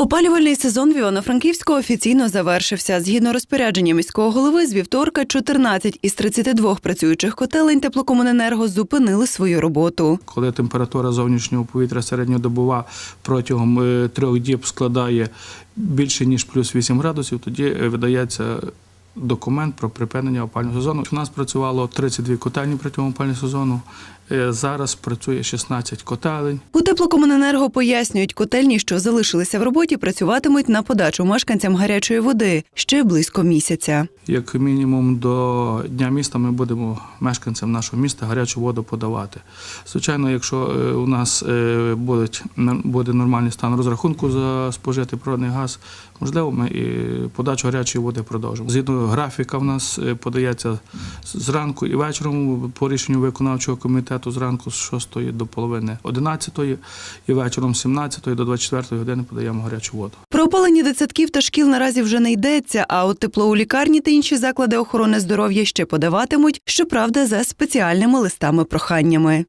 Опалювальний сезон в Івано-Франківську офіційно завершився. Згідно розпорядження міського голови, з вівторка 14 із 32 працюючих котелень теплокомуненерго зупинили свою роботу. Коли температура зовнішнього повітря середньодобова протягом е, трьох діб складає більше ніж плюс 8 градусів, тоді е, видається документ про припинення опалювального сезону. У нас працювало 32 котельні протягом опалювального сезону. Е, Зараз працює 16 котелень. У теплокомуненерго пояснюють, котельні, що залишилися в роботі, працюватимуть на подачу мешканцям гарячої води ще близько місяця. Як мінімум до Дня міста ми будемо мешканцям нашого міста гарячу воду подавати. Звичайно, якщо е, у нас е, буде нормальний стан розрахунку за спожитий природний газ, можливо, ми і подачу гарячої води продовжимо. Згідно графіка, в нас подається зранку і вечором по рішенню виконавчого комітету зранку з 6 до половини 11 і вечором з 17 до 24 години подаємо гарячу воду. Про опалення дитсадків та шкіл наразі вже не йдеться, а от тепло у лікарні та інші заклади охорони здоров'я ще подаватимуть, щоправда, за спеціальними листами-проханнями.